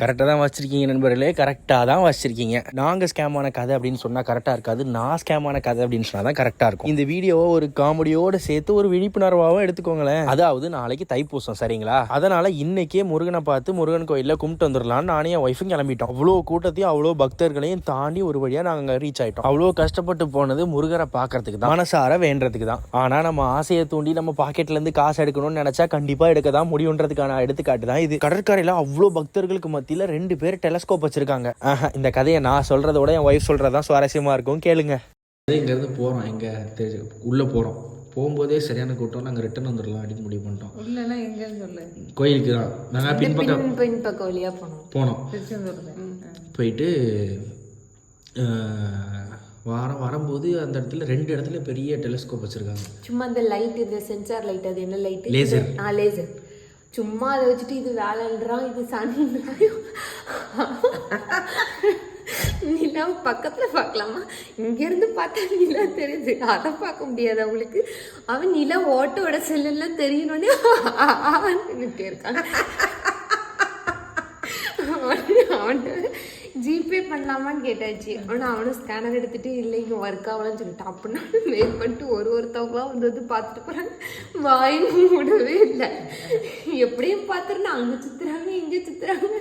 கரெக்டாக தான் வச்சிருக்கீங்க நண்பர்களே கரெக்டாக தான் வச்சுருக்கீங்க. நாங்கள் ஸ்கேமான கதை அப்படின்னு சொன்னால் கரெக்டாக இருக்காது. நான் ஸ்கேமான கதை அப்படின்னு சொன்னால் தான் கரெக்டாக இருக்கும். இந்த வீடியோவை ஒரு காமெடியோடு சேர்த்து ஒரு விழிப்புணர்வாகவும் எடுத்துக்கோங்களேன். அதாவது நாளைக்கு தைப்பூசம் சரிங்களா? அதனால் இன்றைக்கே முருகனை பார்த்து முருகன் கோயிலில் கும்பிட்டு வந்துடலாம்னு நானே என் ஒய்ஃபும் கிளம்பிட்டோம். அவ்வளோ கூட்டத்தையும் அவ்வளோ பக்தர்களையும் தாண்டி ஒரு வழியாக நாங்கள் ரீச் ஆகிட்டோம் அவ்வளோ கஷ்டப்பட்டு போனது முருகரை பார்க்கறதுக்கு தான். மனசார வேண்டதுக்கு தான். ஆனால் நம்ம ஆசையை தூண்டி நம்ம பாக்கெட்லேருந்து காசு எடுக்கணும்னு நினைச்சா கண்டிப்பாக எடுக்க தான் முடியுன்றதுக்கான எடுத்துக்காட்டு தான் இது. கடற்கரையில் அவ்வளோ பக்தர்களுக்கு மத்தியில ரெண்டு பேர் டெலஸ்கோப் வச்சிருக்காங்க. ஆஹா, இந்த கதையை நான் சொல்றத விட என் ஒய்ஃப் சொல்றதுதான் சுவாரஸ்யமா இருக்கும். கேளுங்க. இங்கேருந்து போகிறோம் எங்கே தெரி உள்ளே போகிறோம் போகும்போதே சரியான கூட்டம் நாங்கள் ரிட்டர்ன் வந்துடலாம் அப்படின்னு முடிவு பண்ணிட்டோம். உள்ளனா எங்கன்னு சொல்லு. கோயிலுக்கு தான். நாங்கள் பின்பக்கம். பின் பின் பக்கம் வழியா போனோம். போனோம். போயிட்டு வாரம் வரும்போது அந்த இடத்துல ரெண்டு இடத்துல பெரிய டெலிஸ்கோப் வச்சுருக்காங்க. சும்மா அந்த லைட் இந்த சென்சார் லைட் அது என்ன லைட் Laser. ஆ லேசர் சும்மா அதை வச்சுட்டு இது வேலைன்றான் இது சன் நிலா பக்கத்துல பார்க்கலாமா இங்க இருந்து பார்த்தா நிலா தெரியுது அதை பார்க்க முடியாது அவங்களுக்கு அவன் நிலா ஓட்டோட செல்லெல்லாம் தெரியணும்னே நின்றுட்டே இருக்கான் அவன் ஜிபே பண்ணலாமான்னு கேட்டாச்சு. ஆனால் அவனும் ஸ்கேனர் எடுத்துகிட்டு இல்லை இங்கே ஒர்க் ஆகலன்னு சொல்லிட்டான். அப்படின்னா வெயிட் பண்ணிட்டு ஒரு ஒருத்தவங்களாம் வந்து வந்து பார்த்துட்டு போகிறாங்க வாய் மூடவே இல்லை. எப்படியும் பார்த்துருந்தா அங்கே சுற்றுறாங்க இங்கே சுற்றுறாங்க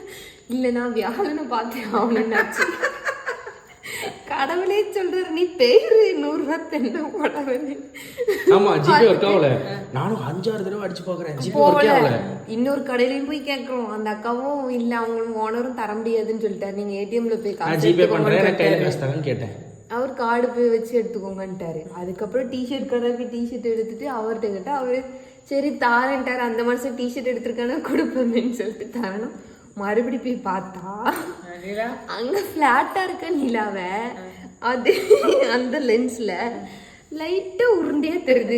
இல்லை நான் வியாழனை பார்த்தேன். அவனுன்னாச்சு கடவுளே சொல்றாரு நீ பேரு நூறுரூவா தென்னை போடவே ஆமாம் ஜிபே ஒர்க் ஆகல. நானும் அஞ்சாறு தடவை அடிச்சு பார்க்குறேன் ஜிபே ஒர்க் ஆகல. இன்னொரு கடையிலயும் போய் கேட்குறோம். அந்த அக்காவும் இல்ல அவங்க ஓனரும் தர முடியாதுன்னு சொல்லிட்டாரு. நீங்க ஏடிஎம்ல போய் காசு ஜிபே எனக்கு கையில். காசு தரேன்னு கேட்டேன். அவர் கார்டு போய் வச்சு எடுத்துக்கோங்கன்ட்டாரு. அதுக்கப்புறம் டிஷர்ட் கடை போய் டிஷர்ட் எடுத்துட்டு அவர்கிட்ட கேட்டா அவரு சரி தாரேன்ட்டாரு. அந்த மனுஷன் டிஷர்ட் எடுத்திருக்கானா? கொடுப்பேன்னு சொல்லிட்டு தரணும். மறுபடி போய் பார்த்தா அங்க பிளாட்டா இருக்க நிலாவ. அது அந்த லென்ஸ்ல லைட்டா உருண்டையா தெரியுது.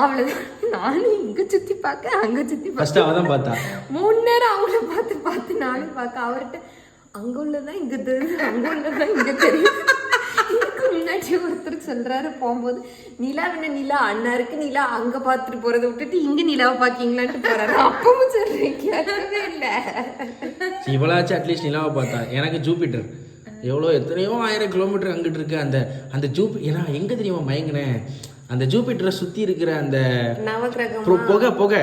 அவ்வளவுதான். நானும் இங்க சுத்தி பார்க்க அங்க சுத்தி பார்க்க. பார்த்தா. மூணு நேரம் அவங்கள பார்த்து பார்த்து நானும் பார்க்க. அவர்கிட்ட அங்க உள்ளதான் இங்க தெரியுது அங்க உள்ளதான் இங்க தெரியுது. முன்னாடி ஒருத்தர் சொல்றாரு போகும்போது நிலா என்ன நிலா? அண்ணா இருக்கு நிலா. அங்க பார்த்துட்டு போறதை விட்டுட்டு இங்க நிலாவை பாக்கீங்களான்ட்டு போறாரு. அப்பவும் சொல்றேன் கேட்கவே இல்லை. இவளாச்சும் அட்லீஸ்ட் நிலாவை பார்த்தா. எனக்கு ஜூபிட்டர் எவ்வளோ எத்தனையோ ஆயிரம் கிலோமீட்டர் அங்கிட்டு இருக்கு அந்த அந்த ஜூபி ஏன்னா எங்கே தெரியுமா மயங்கினேன்? அந்த ஜூபிட்டரை சுற்றி இருக்கிற அந்த புகை- புகை.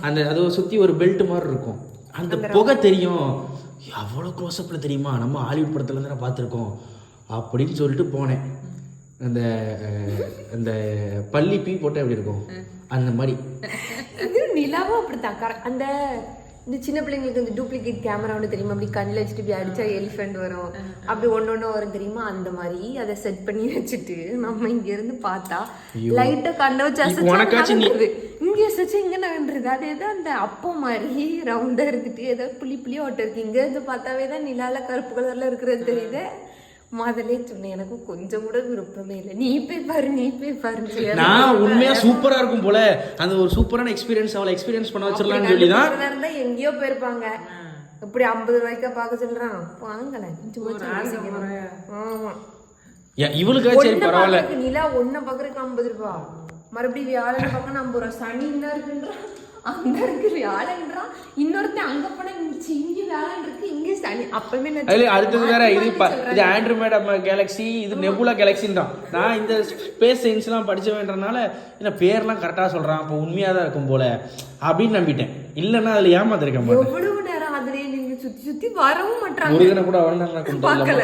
அந்த அதை சுற்றி ஒரு பெல்ட் மாதிரி இருக்கும். அந்த புகை தெரியும். எவ்வளோ க்ளோஸ்அப்பில் தெரியுமா? நம்ம ஹாலிவுட் படத்துல நான் பார்த்துருக்கோம். அப்படின்னு சொல்லிட்டு போனேன். அந்த அந்த பள்ளி பீ போட்டால் எப்படி இருக்கும்? அந்த மாதிரி. நிலாவும் அப்படித்தான். அந்த இந்த சின்ன பிள்ளைங்களுக்கு இந்த டூப்ளிகேட் கேமரா ஒன்று தெரியுமா? அப்படி கண்ணில் வச்சுட்டு இப்படி அடிச்சா எலிஃபென்ட் வரும். அப்படி ஒன்று ஒன்று வரும் தெரியுமா? அந்த மாதிரி அதை செட் பண்ணி வச்சுட்டு நம்ம இங்க இருந்து பார்த்தா லைட்டை கண்ட வச்சு அசைச்சு இங்க அசைச்சு இங்க நகன்றது அது ஏதோ அந்த அப்பம் மாதிரி ரவுண்டா இருந்துட்டு ஏதோ புளி புளி ஓட்ட இருக்கு. இங்க இருந்து பார்த்தாவே தான் நிலால கருப்பு கலர்ல இருக்கிறது தெரியுது. முதலே சொன்னேன். எனக்கு கொஞ்சம் கூட விருப்பமே இல்லை. நீ போய் பாரு நீ போய் சொல்லி நான் உண்மையா சூப்பரா இருக்கும் போல. அந்த ஒரு சூப்பரான எக்ஸ்பீரியன்ஸ் அவளை எக்ஸ்பீரியன்ஸ் பண்ண வச்சிடலாம்னு சொல்லி தான் எங்கேயோ போயிருப்பாங்க. இப்படி ஐம்பது ரூபாய்க்கா பார்க்க சொல்றான். வாங்கல. ஆமா. இவளுக்கா சரி ஒண்ணு பரவாயில்ல. பாக்குறதுக்கு நிலா ஒன்ன பாக்குறதுக்கு ஐம்பது ரூபா. மறுபடியும் வியாழன் பார்க்க ஐம்பது ரூபா. சனி என்ன இருக்குன்றான் அங்க இருக்கு வியாழன்றான் இன்னொருத்தன் அங்க போனா இங்க வியாழன் இருக்கு இங்க சனி. அப்பவே அதுல அடுத்தது வேற இது சொல்றேன். இது ஆண்ட்ரோமேட் கேலக்ஸி இது நெபுலா கேலக்ஸின்னு தான். நான் இந்த ஸ்பேஸ் சயின்ஸ்லாம் படிச்சவேன்றனால இந்த பேர்லாம் கரெக்டாக சொல்கிறான் அப்போ உண்மையாக தான் இருக்கும் போல அப்படின்னு நம்பிட்டேன். இல்லைன்னா அதில் ஏமாத்திருக்க மாட்டேன். எவ்வளவு நேரம் அதுலயே நின்னு சுத்தி சுத்தி வரவும் மாட்டாங்க கூட நான் பார்க்கல.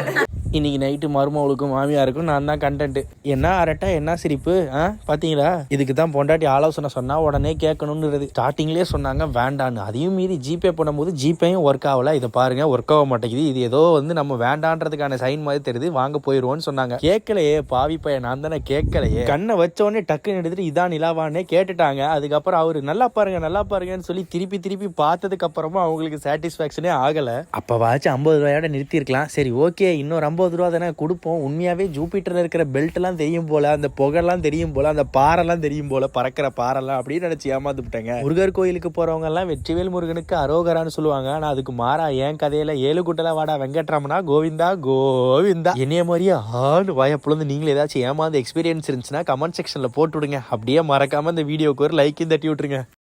இன்னைக்கு நைட்டு மருமவளுக்கும் மாமியாருக்கும் நான் தான் கண்டென்ட் என்ன அரட்டை என்ன சிரிப்பு ஆ? பார்த்தீங்களா இதுக்கு தான் பொண்டாட்டி ஆலோசனை சொன்னால் உடனே கேட்கணுன்றது ஸ்டார்டிங்லேயே சொன்னாங்க வேண்டான்னு. அதையும் மீறி ஜிபே பண்ணும்போது ஜிபேயும் ஒர்க் ஆகல. இதை பாருங்க ஒர்க் ஆக மாட்டேங்குது. இது ஏதோ வந்து நம்ம வேண்டான்றதுக்கான சைன் மாதிரி தெரியுது. வாங்க போயிடுவோன்னு சொன்னாங்க. கேட்கலையே பாவி பையன். நான் தானே கேட்கலையே. கண்ணை வச்ச உடனே டக்குன்னு எடுத்துட்டு இதான் நிலாவானே கேட்டுட்டாங்க. அதுக்கப்புறம் அவரு நல்லா பாருங்க நல்லா பாருங்கன்னு சொல்லி திருப்பி திருப்பி பார்த்ததுக்கு அப்புறமா அவங்களுக்கு சாட்டிஸ்ஃபேக்ஷனே ஆகல. அப்பவாச்சும் ஐம்பது ரூபாயோட நிறுத்திருக்கலாம் சரி ஓகே. இன்னொரு ஐம்பது ரூபா தானே கொடுப்போம். உண்மையாகவே ஜூபிட்டரில் இருக்கிற பெல்ட்லாம் தெரியும் போல அந்த புகைலாம் தெரியும் போல அந்த பாறைலாம் தெரியும் போல பறக்கிற பாறைலாம் அப்படின்னு நினச்சி ஏமாந்து விட்டாங்க. முருகர் கோயிலுக்கு போகிறவங்கலாம் வெற்றிவேல் முருகனுக்கு அரோகரான்னு சொல்லுவாங்க. ஆனால் அதுக்கு மாறா என் கதையில் ஏழு குட்டல வாடா வெங்கட்ராமனா? கோவிந்தா கோவிந்தா. என்னைய மாதிரியே ஆடு வாயப்புலந்து நீங்களே ஏதாச்சும் ஏமாந்து எக்ஸ்பீரியன்ஸ் இருந்துச்சுன்னா கமெண்ட் செக்ஷனில் போட்டு விடுங்க அப்படியே மறக்காமல் இந்த வீடியோக்கு ஒரு லைக்கும் தட்டி விட்டுருங்க.